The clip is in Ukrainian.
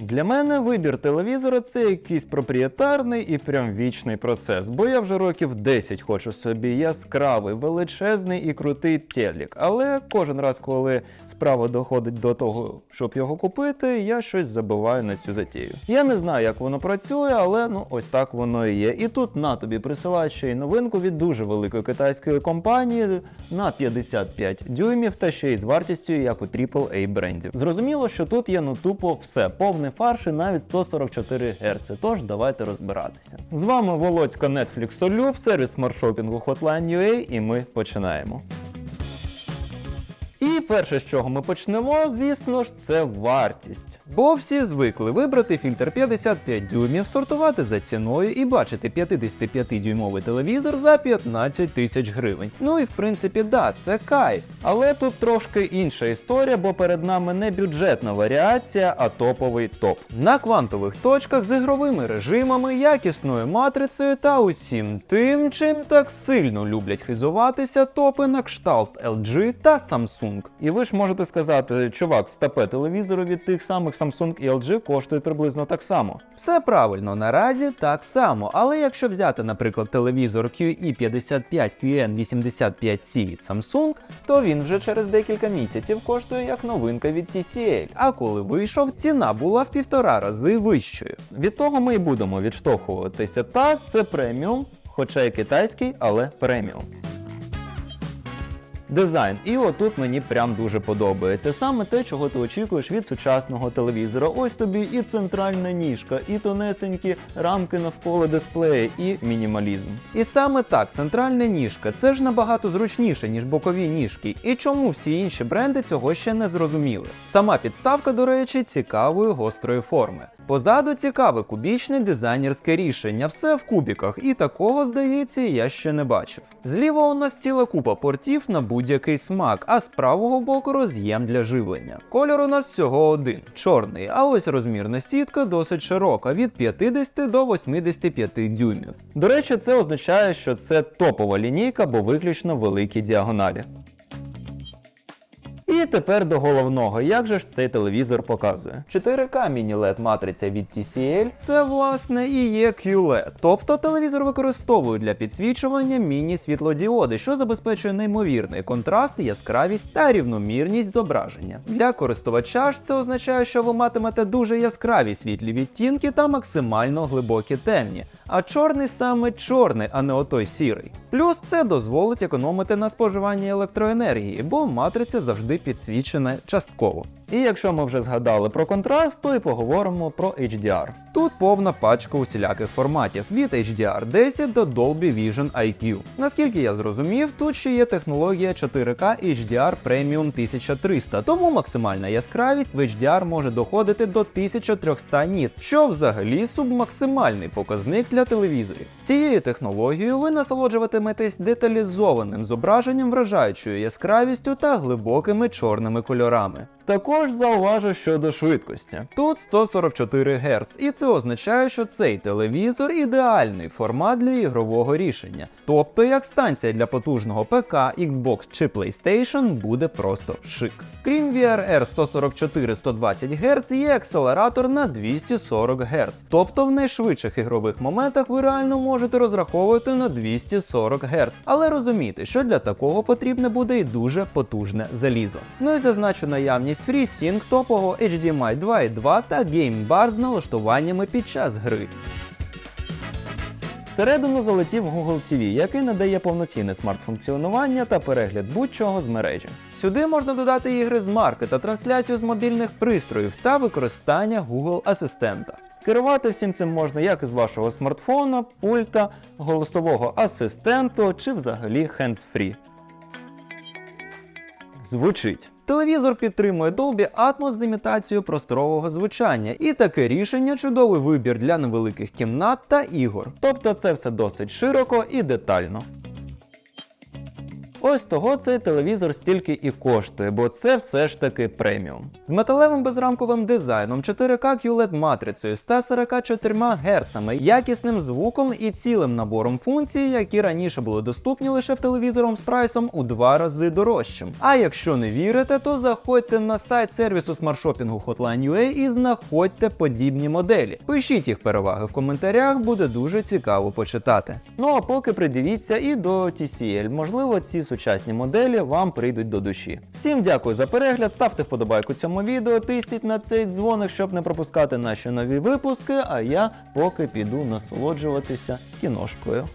Для мене вибір телевізора це якийсь проприєтарний і прям вічний процес, бо я вже років 10 хочу собі яскравий, величезний і крутий телек. Але кожен раз, коли справа доходить до того, щоб його купити, я щось забиваю на цю затію. Я не знаю, як воно працює, але ну ось так воно і є. І тут на тобі присилають ще й новинку від дуже великої китайської компанії на 55 дюймів та ще й з вартістю, як у AAA брендів. Зрозуміло, що тут є ну тупо все, повний фарш фарші навіть 144 Гц. Тож давайте розбиратися. З вами Володька Netflix Солюб, сервіс маршопінгу Hotline.ua і ми починаємо. Перше, з чого ми почнемо, звісно ж, це вартість. Бо всі звикли вибрати фільтр 55 дюймів, сортувати за ціною і бачити 55-дюймовий телевізор за 15 тисяч гривень. Ну і в принципі, да, це кайф. Але тут трошки інша історія, бо перед нами не бюджетна варіація, а топовий топ. На квантових точках з ігровими режимами, якісною матрицею та усім тим, чим так сильно люблять хизуватися топи на кшталт LG та Samsung. І ви ж можете сказати, чувак, стапе телевізору від тих самих Samsung і LG коштує приблизно так само. Все правильно, наразі так само. Але якщо взяти, наприклад, телевізор QE55 QN85C від Samsung, то він вже через декілька місяців коштує як новинка від TCL. А коли вийшов, ціна була в півтора рази вищою. Від того ми і будемо відштовхуватися. Так, це преміум, хоча і китайський, але преміум. Дизайн, і отут мені прям дуже подобається. Саме те, чого ти очікуєш від сучасного телевізора. Ось тобі і центральна ніжка, і тонесенькі рамки навколо дисплея, і мінімалізм. І саме так, центральна ніжка це ж набагато зручніше, ніж бокові ніжки. І чому всі інші бренди цього ще не зрозуміли? Сама підставка, до речі, цікавої гострої форми. Позаду цікаве кубічне дизайнерське рішення, все в кубіках, і такого, здається, я ще не бачив. Зліва у нас ціла купа портів на будь-який смак, а з правого боку роз'єм для живлення. Кольор у нас всього один чорний, а ось розмірна сітка досить широка від 50 до 85 дюймів. До речі, це означає, що це топова лінійка, бо виключно великі діагоналі. І тепер до головного, як же ж цей телевізор показує? 4К міні-LED матриця від TCL це власне і є QLED. Тобто телевізор використовують для підсвічування міні-світлодіоди, що забезпечує неймовірний контраст, яскравість та рівномірність зображення. Для користувача ж це означає, що ви матимете дуже яскраві світлі відтінки та максимально глибокі темні. А чорний саме чорний, а не отой сірий. Плюс це дозволить економити на споживанні електроенергії, бо матриця завжди підсвічена частково. І якщо ми вже згадали про контраст, то і поговоримо про HDR. Тут повна пачка усіляких форматів від HDR10 до Dolby Vision IQ. Наскільки я зрозумів, тут ще є технологія 4K HDR Premium 1300, тому максимальна яскравість в HDR може доходити до 1300 ніт, що взагалі субмаксимальний показник для телевізорів. Цією технологією ви насолоджуватиметесь деталізованим зображенням, вражаючою яскравістю та глибокими чорними кольорами. Також зауважу щодо швидкості. Тут 144 Гц, і це означає, що цей телевізор ідеальний формат для ігрового рішення. Тобто, як станція для потужного ПК, Xbox чи PlayStation буде просто шик. Крім VRR 144-120 Гц, є акселератор на 240 Гц. Тобто в найшвидших ігрових моментах ви реально можете розраховувати на 240 Гц. Але розумійте, що для такого потрібне буде і дуже потужне залізо. Ну і зазначу наявність FreeSync топового HDMI 2.2 та Game з налаштуваннями під час гри. Всередину залетів Google TV, який надає повноцінне смарт-функціонування та перегляд будь-чого з мережі. Сюди можна додати ігри з марки та трансляцію з мобільних пристроїв та використання Google Асистента. Керувати всім цим можна як із вашого смартфона, пульта, голосового асистенту чи взагалі hands-free. Звучить. Телевізор підтримує Dolby Atmos з імітацією просторового звучання, і таке рішення чудовий вибір для невеликих кімнат та ігор. Тобто це все досить широко і детально. Ось того цей телевізор стільки і коштує, бо це все ж таки преміум. З металевим безрамковим дизайном, 4К QLED матрицею, 144 Гц, якісним звуком і цілим набором функцій, які раніше були доступні лише в телевізором з прайсом у два рази дорожчим. А якщо не вірите, то заходьте на сайт сервісу смартшопінгу Hotline.ua і знаходьте подібні моделі. Пишіть їх переваги в коментарях, буде дуже цікаво почитати. Ну а поки придивіться і до TCL. Можливо, ці сучасні моделі вам прийдуть до душі. Всім дякую за перегляд, ставте вподобайку цьому відео, тисніть на цей дзвоник, щоб не пропускати наші нові випуски. А я поки піду насолоджуватися кіношкою.